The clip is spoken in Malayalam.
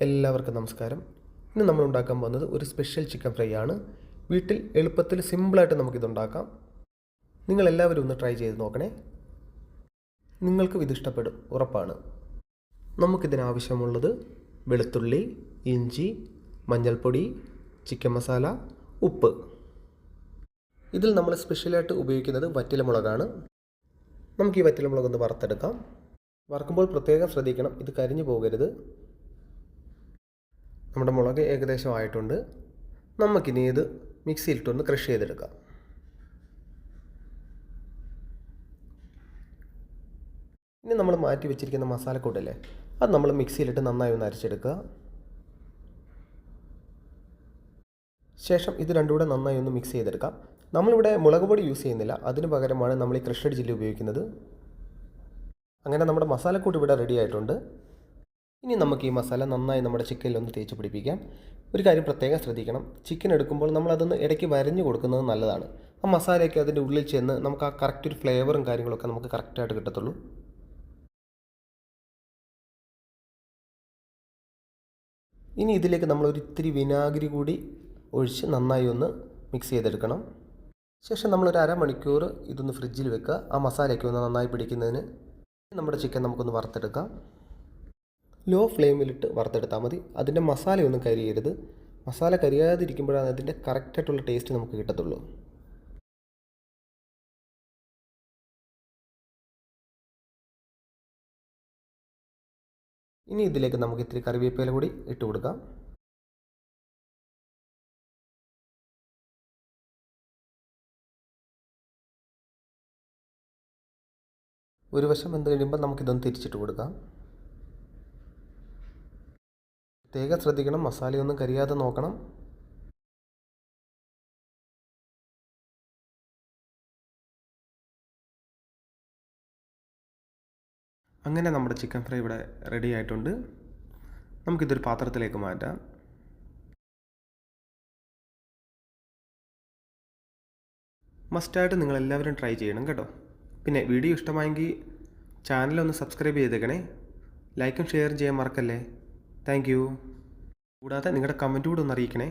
എല്ലാവർക്കും നമസ്കാരം. ഇന്ന് നമ്മൾ ഉണ്ടാക്കാൻ പോകുന്നത് ഒരു സ്പെഷ്യൽ ചിക്കൻ ഫ്രൈ ആണ്. വീട്ടിൽ എളുപ്പത്തിൽ സിമ്പിളായിട്ട് നമുക്കിതുണ്ടാക്കാം. നിങ്ങൾ എല്ലാവരും ഒന്ന് ട്രൈ ചെയ്ത് നോക്കണേ. നിങ്ങൾക്കും ഇത് ഇഷ്ടപ്പെടും. ഉറപ്പാണ്. നമുക്കിതിനാവശ്യമുള്ളത് വെളുത്തുള്ളി ഇഞ്ചി മഞ്ഞൾപ്പൊടി ചിക്കൻ മസാല ഉപ്പ്. ഇതിൽ നമ്മൾ സ്പെഷ്യലായിട്ട് ഉപയോഗിക്കുന്നത് വറ്റിലമുളകാണ്. നമുക്ക് ഈ വറ്റലമുളക് ഒന്ന് വറുത്തെടുക്കാം. വറുക്കുമ്പോൾ പ്രത്യേകം ശ്രദ്ധിക്കണം. ഇത് കരിഞ്ഞു പോകരുത്. നമ്മുടെ മുളക് ഏകദേശം ആയിട്ടുണ്ട്. നമുക്കിനി ഇത് മിക്സിയിലിട്ടൊന്ന് ക്രഷ് ചെയ്തെടുക്കാം. ഇനി നമ്മൾ മാറ്റി വെച്ചിരിക്കുന്ന മസാലക്കൂട്ടല്ലേ അത് നമ്മൾ മിക്സിയിലിട്ട് നന്നായി ഒന്ന് അരച്ചെടുക്കുക. ശേഷം ഇത് രണ്ടും കൂടെ നന്നായി ഒന്ന് മിക്സ് ചെയ്തെടുക്കാം. നമ്മളിവിടെ മുളക് പൊടി യൂസ് ചെയ്യുന്നില്ല അതിന് പകരമാണ് നമ്മൾ ഈ ക്രഷഡ് ചില്ലി ഉപയോഗിക്കുന്നത്. അങ്ങനെ നമ്മുടെ മസാലക്കൂട്ട് ഇവിടെ റെഡി ആയിട്ടുണ്ട്. ഇനി നമുക്ക് ഈ മസാല നന്നായി നമ്മുടെ ചിക്കനിൽ ഒന്ന് തേച്ച് പിടിപ്പിക്കാം. ഒരു കാര്യം പ്രത്യേകം ശ്രദ്ധിക്കണം. ചിക്കൻ എടുക്കുമ്പോൾ നമ്മൾ അതൊന്ന് ഇടയ്ക്ക് വരഞ്ഞു കൊടുക്കുന്നത് നല്ലതാണ്. ആ മസാലയൊക്കെ അതിന്റെ ഉള്ളിൽ ചെന്ന് നമുക്ക് ആ കറക്റ്റ് ഒരു ഫ്ലേവറും കാര്യങ്ങളൊക്കെ നമുക്ക് കറക്റ്റായിട്ട് കിട്ടത്തുള്ളൂ. ഇനി ഇതിലേക്ക് നമ്മൾ ഒരു ഇത്തിരി വിനാഗിരി കൂടി ഒഴിച്ച് നന്നായി ഒന്ന് മിക്സ് ചെയ്തെടുക്കണം. ശേഷം നമ്മളൊരു അരമണിക്കൂർ ഇതൊന്ന് ഫ്രിഡ്ജിൽ വെക്കുക. ആ മസാലയൊക്കെ ഒന്ന് നന്നായി പിടിക്കുന്നതിന് നമ്മുടെ ചിക്കൻ നമുക്കൊന്ന് വറുത്തെടുക്കാം. ലോ ഫ്ലെയിമിലിട്ട് വറുത്തെടുത്താൽ മതി. അതിന്റെ മസാലയൊന്നും കരിയരുത്. മസാല കരിയാതിരിക്കുമ്പോഴാണ് അതിന്റെ കറക്റ്റായിട്ടുള്ള ടേസ്റ്റ് നമുക്ക് കിട്ടത്തുള്ളൂ. ഇനി ഇതിലേക്ക് നമുക്ക് ഇത്തിരി കറിവേപ്പില കൂടി ഇട്ട് കൊടുക്കാം. ഒരു വശം വെന്ത് കഴിയുമ്പോൾ നമുക്കിതൊന്ന് തിരിച്ചിട്ട് കൊടുക്കാം. പ്രത്യേകം ശ്രദ്ധിക്കണം. മസാലയൊന്നും കരിയാതെ നോക്കണം. അങ്ങനെ നമ്മുടെ ചിക്കൻ ഫ്രൈ ഇവിടെ റെഡി ആയിട്ടുണ്ട്. നമുക്കിതൊരു പാത്രത്തിലേക്ക് മാറ്റാം. മസ്റ്റായിട്ട് നിങ്ങൾ എല്ലാവരും ട്രൈ ചെയ്യണം കേട്ടോ. പിന്നെ വീഡിയോ ഇഷ്ടമായെങ്കിൽ ചാനലൊന്ന് സബ്സ്ക്രൈബ് ചെയ്തേക്കണേ. ലൈക്കും ഷെയറും ചെയ്യാൻ മറക്കല്ലേ? താങ്ക് കൂടാതെ നിങ്ങളുടെ കമന്റ് കൂടെ ഒന്ന് അറിയിക്കണേ.